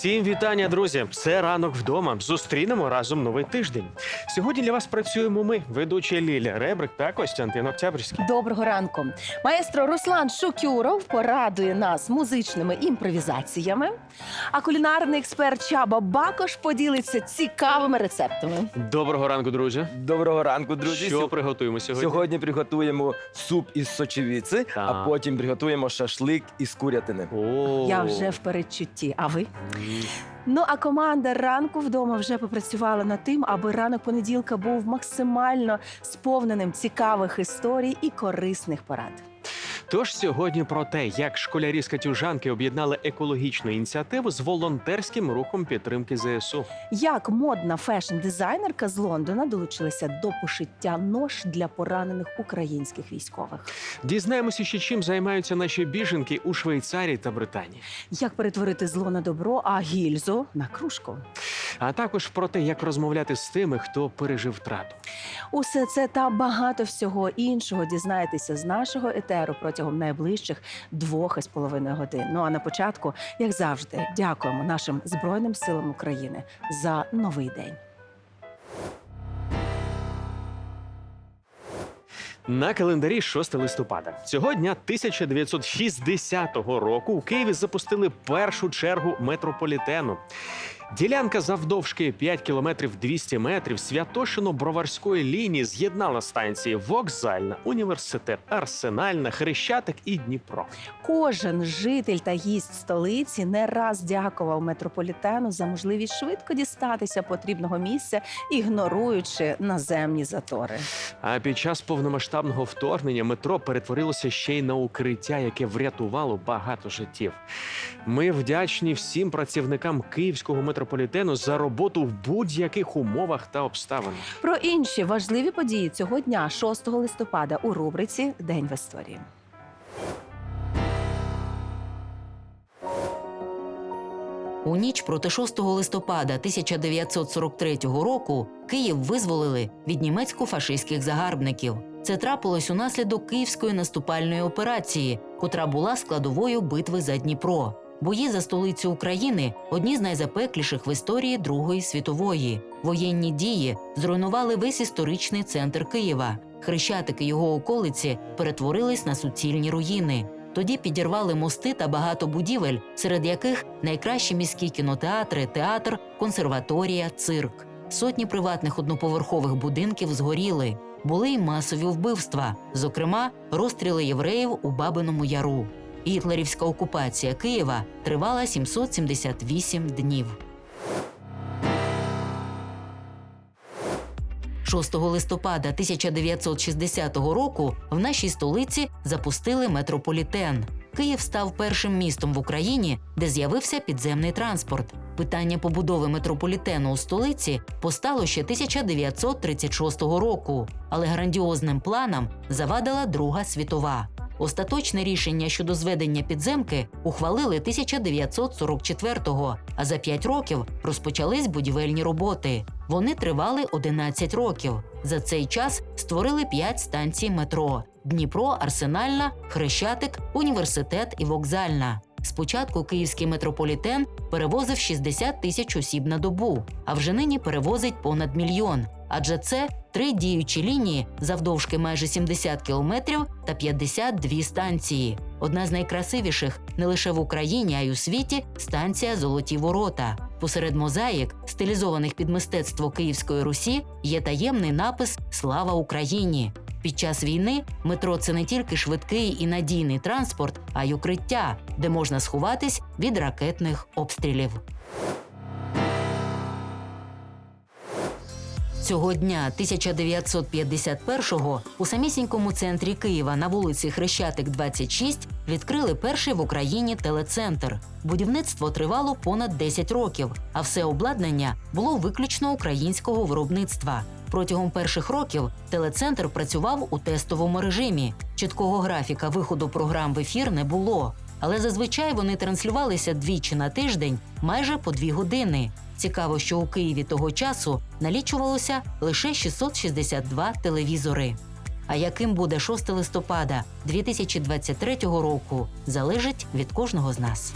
Всім вітання, друзі! Це ранок вдома. Зустрінемо разом новий тиждень. Сьогодні для вас працюємо ми, ведучі Ліля Ребрик та Костянтин Октябрьський. Доброго ранку. Маестро Руслан Шукюров порадує нас музичними імпровізаціями. А кулінарний експерт Чаба Бакош поділиться цікавими рецептами. Доброго ранку, друзі. Доброго ранку, друзі. Що Сьо- приготуємо сьогодні? Сьогодні приготуємо суп із сочевиці, а потім приготуємо шашлик із курятини. О, Я вже в передчутті. А ви? Ну а команда ранку вдома вже попрацювала над тим, аби ранок понеділка був максимально сповненим цікавих історій і корисних порад. Тож сьогодні про те, як школярі з Катюжанки об'єднали екологічну ініціативу з волонтерським рухом підтримки ЗСУ. Як модна фешн-дизайнерка з Лондона долучилася до пошиття нож для поранених українських військових. Дізнаємося, ще чим займаються наші біженки у Швейцарії та Британії. Як перетворити зло на добро, а гільзу на кружку. А також про те, як розмовляти з тими, хто пережив втрату. Усе це та багато всього іншого дізнаєтеся з нашого етеру протягом найближчих двох із половиною годин. Ну а на початку, як завжди, дякуємо нашим збройним силам України за новий день. На календарі 6 листопада. Цього дня 1960 року у Києві запустили першу чергу метрополітену. Ділянка завдовжки 5 кілометрів 200 метрів Святошино-Броварської лінії з'єднала станції Вокзальна, університет, Арсенальна, Хрещатик і Дніпро. Кожен житель та гість столиці не раз дякував метрополітену за можливість швидко дістатися потрібного місця, ігноруючи наземні затори. А під час повномасштабного вторгнення метро перетворилося ще й на укриття, яке врятувало багато життів. Ми вдячні всім працівникам київського метрополітену за роботу в будь-яких умовах та обставинах. Про інші важливі події цього дня, 6 листопада, у рубриці День в історії. У ніч проти 6 листопада 1943 року Київ визволили від німецько-фашистських загарбників. Це трапилось унаслідок київської наступальної операції, котра була складовою битви за Дніпро. Бої за столицю України одні з найзапекліших в історії Другої світової. Воєнні дії зруйнували весь історичний центр Києва. Хрещатики його околиці перетворились на суцільні руїни. Тоді підірвали мости та багато будівель, серед яких найкращі міські кінотеатри, театр, консерваторія, цирк. Сотні приватних одноповерхових будинків згоріли. Були й масові вбивства, зокрема, розстріли євреїв у Бабиному Яру. Гітлерівська окупація Києва тривала 778 днів. 6 листопада 1960 року в нашій столиці запустили метрополітен. Київ став першим містом в Україні, де з'явився підземний транспорт. Питання побудови метрополітену у столиці постало ще 1936 року, але грандіозним планам завадила Друга світова. Остаточне рішення щодо зведення підземки ухвалили 1944-го, а за п'ять років розпочались будівельні роботи. Вони тривали 11 років. За цей час створили 5 станцій метро: Дніпро, Арсенальна, Хрещатик, Університет і Вокзальна. Спочатку київський метрополітен перевозив 60 тисяч осіб на добу, а вже нині перевозить понад мільйон. Адже це три діючі лінії завдовжки майже 70 кілометрів та 52 станції. Одна з найкрасивіших не лише в Україні, а й у світі станція Золоті Ворота. Посеред мозаїк, стилізованих під мистецтво Київської Русі, є таємний напис Слава Україні. Під час війни метро це не тільки швидкий і надійний транспорт, а й укриття, де можна сховатись від ракетних обстрілів. Цього дня 1951-го у самісінькому центрі Києва на вулиці Хрещатик, 26 відкрили перший в Україні телецентр. Будівництво тривало понад 10 років, а все обладнання було виключно українського виробництва. Протягом перших років телецентр працював у тестовому режимі. Чіткого графіка виходу програм в ефір не було. Але зазвичай вони транслювалися двічі на тиждень, майже по дві години. Цікаво, що у Києві того часу налічувалося лише 662 телевізори. А яким буде 6 листопада 2023 року, залежить від кожного з нас.